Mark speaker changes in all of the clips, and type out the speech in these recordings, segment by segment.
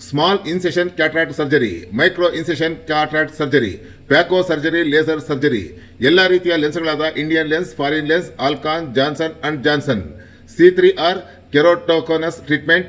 Speaker 1: small incision cataract surgery micro incision cataract surgery phaco surgery laser surgery ಎಲ್ಲ ರೀತಿಯ ಲೆನ್ಸ್ಗಳಾದ Indian lens foreign lens Alcon Johnson and Johnson C three R keratoconus treatment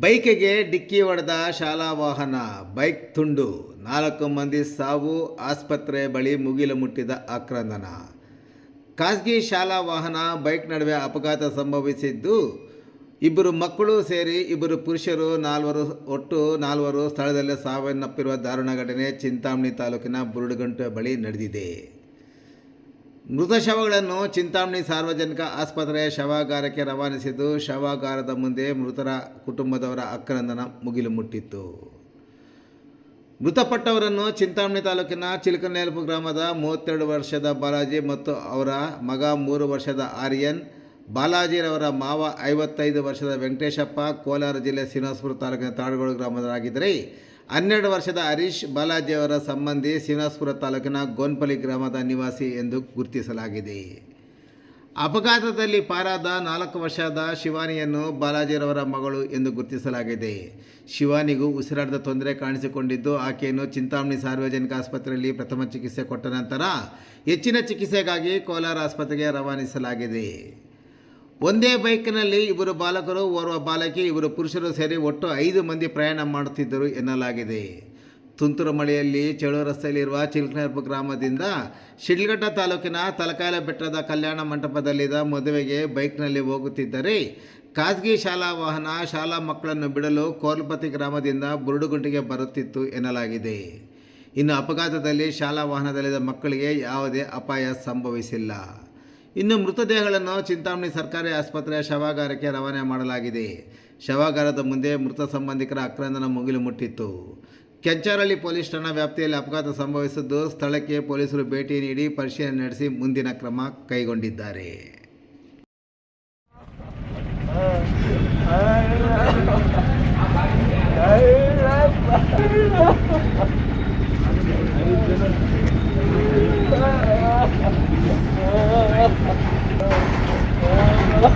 Speaker 2: ಬೈಕಿಗೆ ಡಿಕ್ಕಿ ಹೊಡೆದ ಶಾಲಾ ವಾಹನ, bike ತುಂಡು. ನಾಲ್ಕು ಮಂದಿ ಸಾವು, ಆಸ್ಪತ್ರೆ ಬಳಿ ಮುಗಿಲು ಮುಟ್ಟಿದ ಆಕ್ರಂದನ. ಖಾಸಗಿ ಶಾಲಾ ವಾಹನ, ಬೈಕ್ ನಡುವೆ ಅಪಘಾತ ಸಂಭವಿಸಿದ್ದು. ಇಬ್ಬರು ಮಕ್ಕಳು ಸೇರಿ ಇಬ್ಬರು ಪುರುಷರು, ನಾಲ್ವರು ಒಟ್ಟು ನಾಲ್ವರು ಸ್ಥಳದಲ್ಲೇ ಸಾವನ್ನಪ್ಪಿರುವ ದಾರುಣ ಘಟನೆ ಚಿಂತಾಮಣಿ ತಾಲೂಕಿನ ಬುರುಡುಗಂಟೆ ಬಳಿ ನಡೆದಿದೆ. ಮೃತ ಶವಗಳನ್ನು ಚಿಂತಾಮಣಿ ಸಾರ್ವಜನಿಕ ಆಸ್ಪತ್ರೆಯ ಶವಾಗಾರಕ್ಕೆ ರವಾನಿಸಿದ್ದು, ಶವಾಗಾರದ ಮುಂದೆ ಮೃತರ ಕುಟುಂಬದವರ ಅಕ್ರಂದನ ಮುಗಿಲು ಮುಟ್ಟಿತ್ತು. ಮೃತಪಟ್ಟವರನ್ನು ಚಿಂತಾಮಣಿ ತಾಲೂಕಿನ ಚಿಲಕನೇಲ್ಪು ಗ್ರಾಮದ ಮೂವತ್ತೆರಡು ವರ್ಷದ ಬಾಲಾಜಿ ಮತ್ತು ಅವರ ಮಗ ಮೂರು ವರ್ಷದ ಆರ್ಯನ್, ಬಾಲಾಜಿರವರ ಮಾವ ಐವತ್ತೈದು ವರ್ಷದ ವೆಂಕಟೇಶಪ್ಪ ಕೋಲಾರ ಜಿಲ್ಲೆ ಶ್ರೀನಿವಾಸಪುರ ತಾಲೂಕಿನ ತಾಡಗೋಳು ಗ್ರಾಮದವರಾಗಿದ್ದರೆ ಹನ್ನೆರಡು ವರ್ಷದ ಹರೀಶ್ ಬಾಲಾಜಿಯವರ ಸಂಬಂಧಿ ಶ್ರೀನಿವಾಸಪುರ ತಾಲೂಕಿನ ಗೋನ್ಪಲ್ಲಿ ಗ್ರಾಮದ ನಿವಾಸಿ ಎಂದು ಗುರುತಿಸಲಾಗಿದೆ. ಅಪಘಾತದಲ್ಲಿ ಪಾರಾದ ನಾಲ್ಕು ವರ್ಷದ ಶಿವಾನಿಯನ್ನು ಬಾಲಾಜಿರವರ ಮಗಳು ಎಂದು ಗುರುತಿಸಲಾಗಿದೆ. ಶಿವಾನಿಗೂ ಉಸಿರಾಟದ ತೊಂದರೆ ಕಾಣಿಸಿಕೊಂಡಿದ್ದು, ಆಕೆಯನ್ನು ಚಿಂತಾಮಣಿ ಸಾರ್ವಜನಿಕ ಆಸ್ಪತ್ರೆಯಲ್ಲಿ ಪ್ರಥಮ ಚಿಕಿತ್ಸೆ ಕೊಟ್ಟ ನಂತರ ಹೆಚ್ಚಿನ ಚಿಕಿತ್ಸೆಗಾಗಿ ಕೋಲಾರ ಆಸ್ಪತ್ರೆಗೆ ರವಾನಿಸಲಾಗಿದೆ. ಒಂದೇ ಬೈಕ್ನಲ್ಲಿ ಇವರು ಬಾಲಕರು, ಓರ್ವ ಬಾಲಕಿ ಇವರು ಪುರುಷರು ಸೇರಿ ಒಟ್ಟು ಐದು ಮಂದಿ ಪ್ರಯಾಣ ಮಾಡುತ್ತಿದ್ದರು ಎನ್ನಲಾಗಿದೆ. ತುಂತುರು ಮಳೆಯಲ್ಲಿ ಚಳು ರಸ್ತೆಯಲ್ಲಿರುವ ಚಿಲ್ಕನರ್ಪು ಗ್ರಾಮದಿಂದ ಶಿಡ್ಲಘಟ್ಟ ತಾಲೂಕಿನ ತಲಕಾಲ ಬೆಟ್ಟದ ಕಲ್ಯಾಣ ಮಂಟಪದಲ್ಲಿದ್ದ ಮದುವೆಗೆ ಬೈಕ್ನಲ್ಲಿ ಹೋಗುತ್ತಿದ್ದರೆ ಖಾಸಗಿ ಶಾಲಾ ವಾಹನ, ಶಾಲಾ ಮಕ್ಕಳನ್ನು ಬಿಡಲು ಕೋರ್ಲಪತಿ ಗ್ರಾಮದಿಂದ ಬುರುಡುಗುಂಟಿಗೆ ಬರುತ್ತಿತ್ತು ಎನ್ನಲಾಗಿದೆ. ಇನ್ನು ಅಪಘಾತದಲ್ಲಿ ಶಾಲಾ ವಾಹನದಲ್ಲಿದ್ದ ಮಕ್ಕಳಿಗೆ ಯಾವುದೇ ಅಪಾಯ ಸಂಭವಿಸಿಲ್ಲ. ಇನ್ನು ಮೃತದೇಹಗಳನ್ನು ಚಿಂತಾಮಣಿ ಸರ್ಕಾರಿ ಆಸ್ಪತ್ರೆಯ ಶವಾಗಾರಕ್ಕೆ ರವಾನೆ ಮಾಡಲಾಗಿದೆ. ಶವಾಗಾರದ ಮುಂದೆ ಮೃತ ಸಂಬಂಧಿಕರ ಆಕ್ರಂದನ ಮುಗಿಲು ಮುಟ್ಟಿತ್ತು. ಕೆಂಚಾರಳ್ಳಿ ಪೊಲೀಸ್ ಠಾಣಾ ವ್ಯಾಪ್ತಿಯಲ್ಲಿ ಅಪಘಾತ ಸಂಭವಿಸಿದ್ದು ಸ್ಥಳಕ್ಕೆ ಪೊಲೀಸರು ಭೇಟಿ ನೀಡಿ ಪರಿಶೀಲನೆ ನಡೆಸಿ ಮುಂದಿನ ಕ್ರಮ ಕೈಗೊಂಡಿದ್ದಾರೆ.